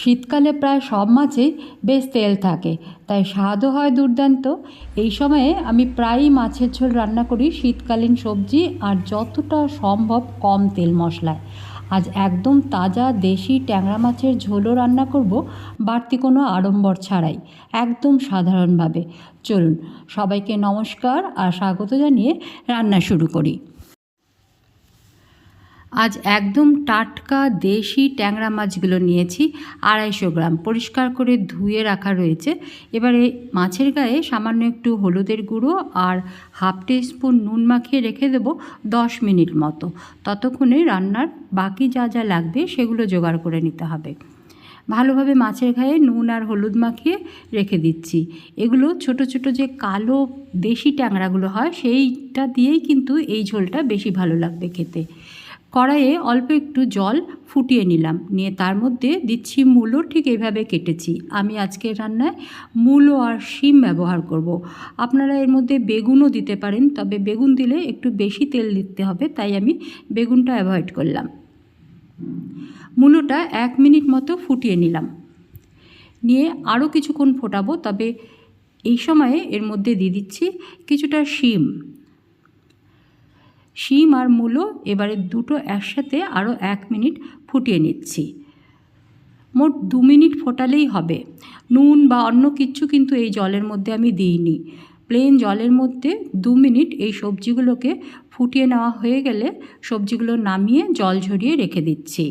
শীতকালে প্রায় সব মাছেই বেশ তেল থাকে, তাই স্বাদও হয় দুর্দান্ত। এই সময়ে আমি প্রায়ই মাছের ঝোল রান্না করি শীতকালীন সবজি আর যতটা সম্ভব কম তেল মশলায়। আজ একদম তাজা দেশি ট্যাংরা মাছের ঝোলও রান্না করব, বাড়তি কোনো আড়ম্বর ছাড়াই, একদম সাধারণভাবে। চলুন, সবাইকে নমস্কার আর স্বাগত জানিয়ে রান্না শুরু করি। আজ একদম টাটকা দেশি ট্যাংরা মাছগুলো নিয়েছি, আড়াইশো গ্রাম। পরিষ্কার করে ধুয়ে রাখা রয়েছে। এবারে মাছের গায়ে সামান্য একটু হলুদের গুঁড়ো আর হাফ স্পুন নুন মাখিয়ে রেখে দেবো দশ মিনিট মতো। ততক্ষণে রান্নার বাকি যা যা লাগবে সেগুলো জোগাড় করে নিতে হবে। ভালোভাবে মাছের গায়ে নুন আর হলুদ মাখিয়ে রেখে দিচ্ছি। এগুলো ছোট ছোট যে কালো দেশি ট্যাংরাগুলো হয়, সেইটা দিয়েই কিন্তু এই ঝোলটা বেশি ভালো লাগবে খেতে। কড়াইয়ে অল্প একটু জল ফুটিয়ে নিলাম। নিয়ে তার মধ্যে দিচ্ছি মূলো, ঠিক এইভাবে কেটেছি। আমি আজকের রান্নায় মূলো আর শিম ব্যবহার করব। আপনারা এর মধ্যে বেগুনও দিতে পারেন, তবে বেগুন দিলে একটু বেশি তেল দিতে হবে, তাই আমি বেগুনটা অ্যাভয়েড করলাম। মূলোটা এক মিনিট মতো ফুটিয়ে নিলাম। নিয়ে আরও কিছুক্ষণ ফোটাবো, তবে এই সময়ে এর মধ্যে দিয়ে দিচ্ছি কিছুটা শিম। শিম আর মূলো এবারে দুটো একসাথে আরও এক মিনিট ফুটিয়ে নিচ্ছি। মোট দু মিনিট ফোটালেই হবে। নুন বা অন্য কিচ্ছু কিন্তু এই জলের মধ্যে আমি দিইনি। প্লেন জলের মধ্যে দু মিনিট এই সবজিগুলোকে ফুটিয়ে নেওয়া হয়ে গেলে সবজিগুলো নামিয়ে জল ঝরিয়ে রেখে দিচ্ছি।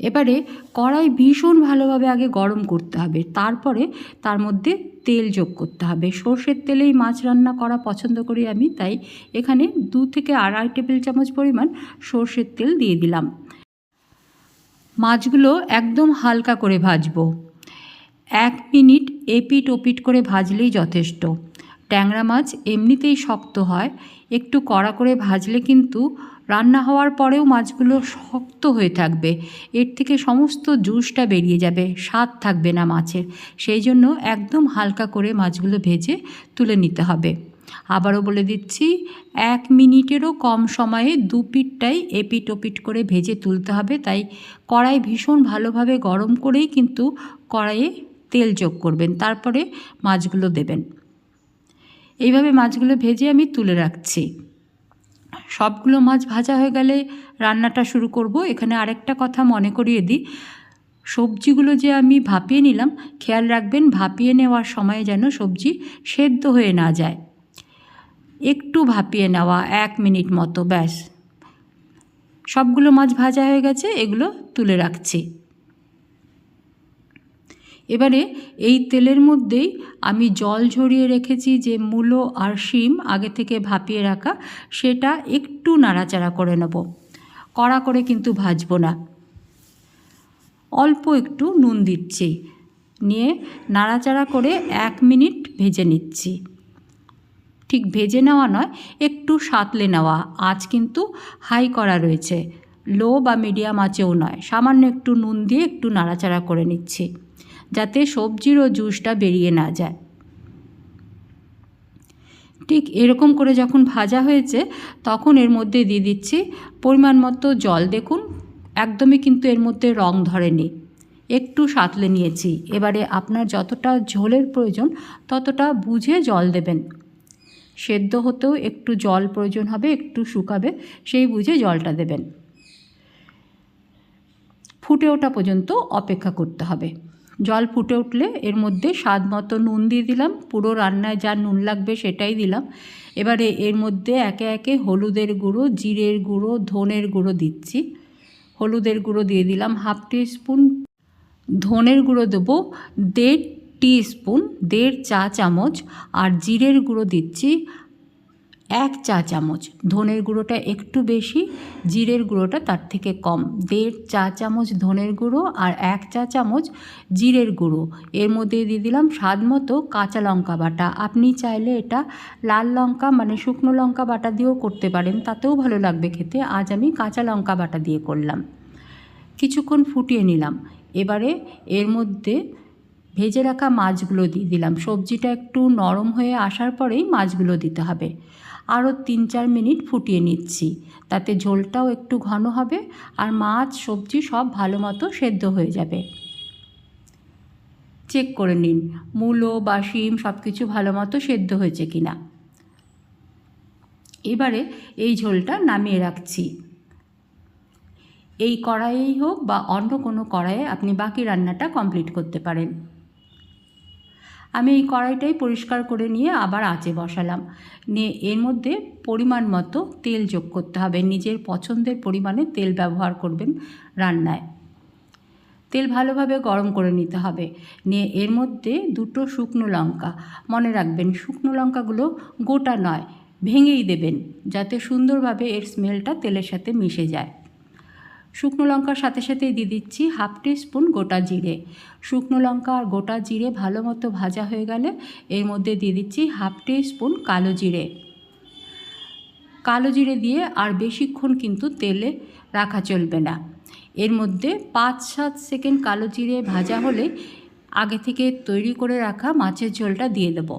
এবারে কড়াই ভীষণ ভালোভাবে আগে গরম করতে হবে। তারপরে তার মধ্যে তেল যোগ করতে হবে। সর্ষের তেলেই মাছ রান্না করা পছন্দ করি আমি, তাই এখানে দু থেকে আড়াই টেবিল চামচ পরিমাণ সর্ষের তেল দিয়ে দিলাম। মাছগুলো একদম হালকা করে ভাজবো। এক মিনিট এপিট ওপিট করে ভাজলেই যথেষ্ট। ট্যাংরা মাছ এমনিতেই শক্ত হয়, একটু কড়া করে ভাজলে কিন্তু রান্না হওয়ার পরেও মাছগুলো শক্ত হয়ে থাকবে। এর থেকে সমস্ত জুসটা বেরিয়ে যাবে, স্বাদ থাকবে না মাছের। সেই জন্য একদম হালকা করে মাছগুলো ভেজে তুলে নিতে হবে। আবারও বলে দিচ্ছি, এক মিনিটেরও কম সময়ে দু পিঠটাই এপিট ওপিট করে ভেজে তুলতে হবে। তাই কড়াই ভীষণ ভালোভাবে গরম করেই কিন্তু কড়াইয়ে তেল যোগ করবেন, তারপরে মাছগুলো দেবেন। এইভাবে মাছগুলো ভেজে আমি তুলে রাখছি। সবগুলো মাছ ভাজা হয়ে গেলে রান্নাটা শুরু করব। এখানে আরেকটা কথা মনে করিয়ে দিই। সবজিগুলো যে আমি ভাপিয়ে নিলাম, খেয়াল রাখবেন ভাপিয়ে নেওয়ার সময় যেন সবজি সেদ্ধ হয়ে না যায়। একটু ভাপিয়ে নেওয়া, এক মিনিট মতো, ব্যাস। সবগুলো মাছ ভাজা হয়ে গেছে, এগুলো তুলে রাখছি। এবারে এই তেলের মধ্যেই আমি জল ঝরিয়ে রেখেছি যে মূলো আর শিম আগে থেকে ভাপিয়ে রাখা, সেটা একটু নাড়াচাড়া করে নেব। কড়া করে কিন্তু ভাজবো না। অল্প একটু নুন দিচ্ছি। নিয়ে নাড়াচাড়া করে এক মিনিট ভেজে নিচ্ছি। ঠিক ভেজে নেওয়া নয়, একটু সাতলে নেওয়া। আজ কিন্তু হাই করা রয়েছে। লো বা মিডিয়াম আঁচেও নয়, সামান্য একটু নুন দিয়ে একটু নাড়াচাড়া করে নিচ্ছি। যাতে সবজিরও জুসটা বেরিয়ে না যায়। ঠিক এরকম করে যখন ভাজা হয়েছে, তখন এর মধ্যে দিয়ে দিচ্ছি পরিমাণ মতো জল। দেখুন, একদমই কিন্তু এর মধ্যে রং ধরেনি। একটু সাতলে নিয়েছি। এবারে আপনার যতটা ঝোলের প্রয়োজন, ততটা বুঝে জল দেবেন। সেদ্ধ হতেও একটু জল প্রয়োজন হবে, একটু শুকাবে, সেই বুঝে জলটা দেবেন। ফুটে ওঠা পর্যন্ত অপেক্ষা করতে হবে। জল ফুটে উঠলে এর মধ্যে স্বাদ মতো নুন দিয়ে দিলাম। পুরো রান্নায় যা নুন লাগবে সেটাই দিলাম। এবারে এর মধ্যে একে একে হলুদের গুঁড়ো, জিরের গুঁড়ো, ধনের গুঁড়ো দিচ্ছি। হলুদের গুঁড়ো দিয়ে দিলাম হাফ স্পুন ধনের গুঁড়ো দেবো দেড় টি স্পুন দেড় চা চামচ। আর জিরের গুঁড়ো দিচ্ছি এক চা চামচ। ধনের গুঁড়োটা একটু বেশি, জিরের গুঁড়োটা তার থেকে কম। দেড় চা চামচ ধনের গুঁড়ো আর এক চা চামচ জিরের গুঁড়ো। এর মধ্যে দিয়ে দিলাম স্বাদ মতো কাঁচা লঙ্কা বাটা। আপনি চাইলে এটা লাল লঙ্কা মানে শুকনো লঙ্কা বাটা দিয়েও করতে পারেন, তাতেও ভালো লাগবে খেতে। আজ আমি কাঁচা লঙ্কা বাটা দিয়ে করলাম। কিছুক্ষণ ফুটিয়ে নিলাম। এবারে এর মধ্যে ভেজে রাখা মাছগুলো দিয়ে দিলাম। সবজিটা একটু নরম হয়ে আসার পরেই মাছগুলো দিতে হবে। আরও তিন চার মিনিট ফুটিয়ে নিচ্ছি। তাতে ঝোলটাও একটু ঘন হবে আর মাছ, সবজি সব ভালো মতো সেদ্ধ হয়ে যাবে। চেক করে নিন, মূলো বা শিম সব কিছু ভালো মতো সেদ্ধ হয়েছে কি না এবারে এই ঝোলটা নামিয়ে রাখছি। এই কড়াইয়েই হোক বা অন্য কোনো কড়াইয়ে আপনি বাকি রান্নাটা কমপ্লিট করতে পারেন। আমি এই কড়াইটাই পরিষ্কার করে নিয়ে আবার আঁচে বসালাম। নিয়ে এর মধ্যে পরিমাণ মতো তেল যোগ করতে হবে। নিজের পছন্দের পরিমাণে তেল ব্যবহার করবেন রান্নায়। তেল ভালোভাবে গরম করে নিতে হবে। নিয়ে এর মধ্যে দুটো শুকনো লঙ্কা। মনে রাখবেন, শুকনো লঙ্কাগুলো গোটা নয়, ভেঙেই দেবেন, যাতে সুন্দরভাবে এর স্মেলটা তেলের সাথে মিশে যায়। শুকনো লঙ্কার সাথে সাথেই দিয়ে দিচ্ছি হাফ টি স্পুন গোটা জিরে। শুকনো লঙ্কা আর গোটা জিরে ভালো মতো ভাজা হয়ে গেলে এর মধ্যে দিয়ে দিচ্ছি হাফ টি স্পুন কালো জিরে। কালো জিরে দিয়ে আর বেশিক্ষণ কিন্তু তেলে রাখা চলবে না। এর মধ্যে পাঁচ সাত সেকেন্ড কালো জিরে ভাজা হলে আগে থেকে তৈরি করে রাখা মাছের ঝোলটা দিয়ে দেব।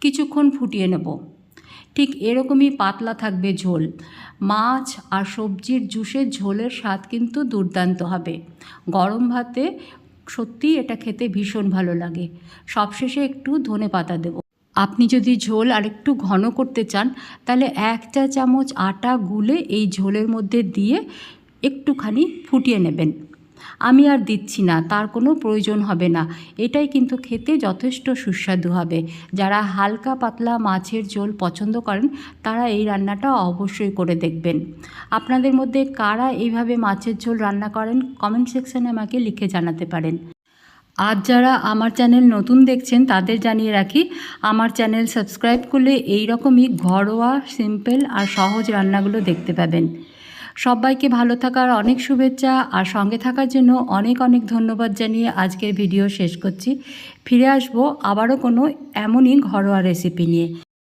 কিছুক্ষণ ফুটিয়ে নেব। ঠিক এরকমই পাতলা থাকবে ঝোল। মাছ আর সবজির জুসের ঝোলের স্বাদ কিন্তু দুর্দান্ত হবে। গরম ভাতে সত্যিই এটা খেতে ভীষণ ভালো লাগে। সবশেষে একটু ধনে পাতা দেবো। আপনি যদি ঝোল আর একটু ঘন করতে চান, তাহলে এক চা চামচ আটা গুলে এই ঝোলের মধ্যে দিয়ে একটুখানি ফুটিয়ে নেবেন। আমি আর দিচ্ছি না, তার কোনো প্রয়োজন হবে না। এটাই কিন্তু খেতে যথেষ্ট সুস্বাদু হবে। যারা হালকা পাতলা মাছের ঝোল পছন্দ করেন, তারা এই রান্নাটা অবশ্যই করে দেখবেন। আপনাদের মধ্যে কারা এইভাবে মাছের ঝোল রান্না করেন কমেন্ট সেকশানে আমাকে লিখে জানাতে পারেন। আজ যারা আমার চ্যানেল নতুন দেখছেন, তাদের জানিয়ে রাখি, আমার চ্যানেল সাবস্ক্রাইব করলে এই রকমই ঘরোয়া সিম্পল আর সহজ রান্নাগুলো দেখতে পাবেন। সবাইকে ভালো থাকার অনেক শুভেচ্ছা আর সঙ্গে থাকার জন্য অনেক অনেক ধন্যবাদ জানিয়ে আজকের ভিডিও শেষ করছি। ফিরে আসব আবারও কোনো এমনই ঘরোয়া রেসিপি নিয়ে।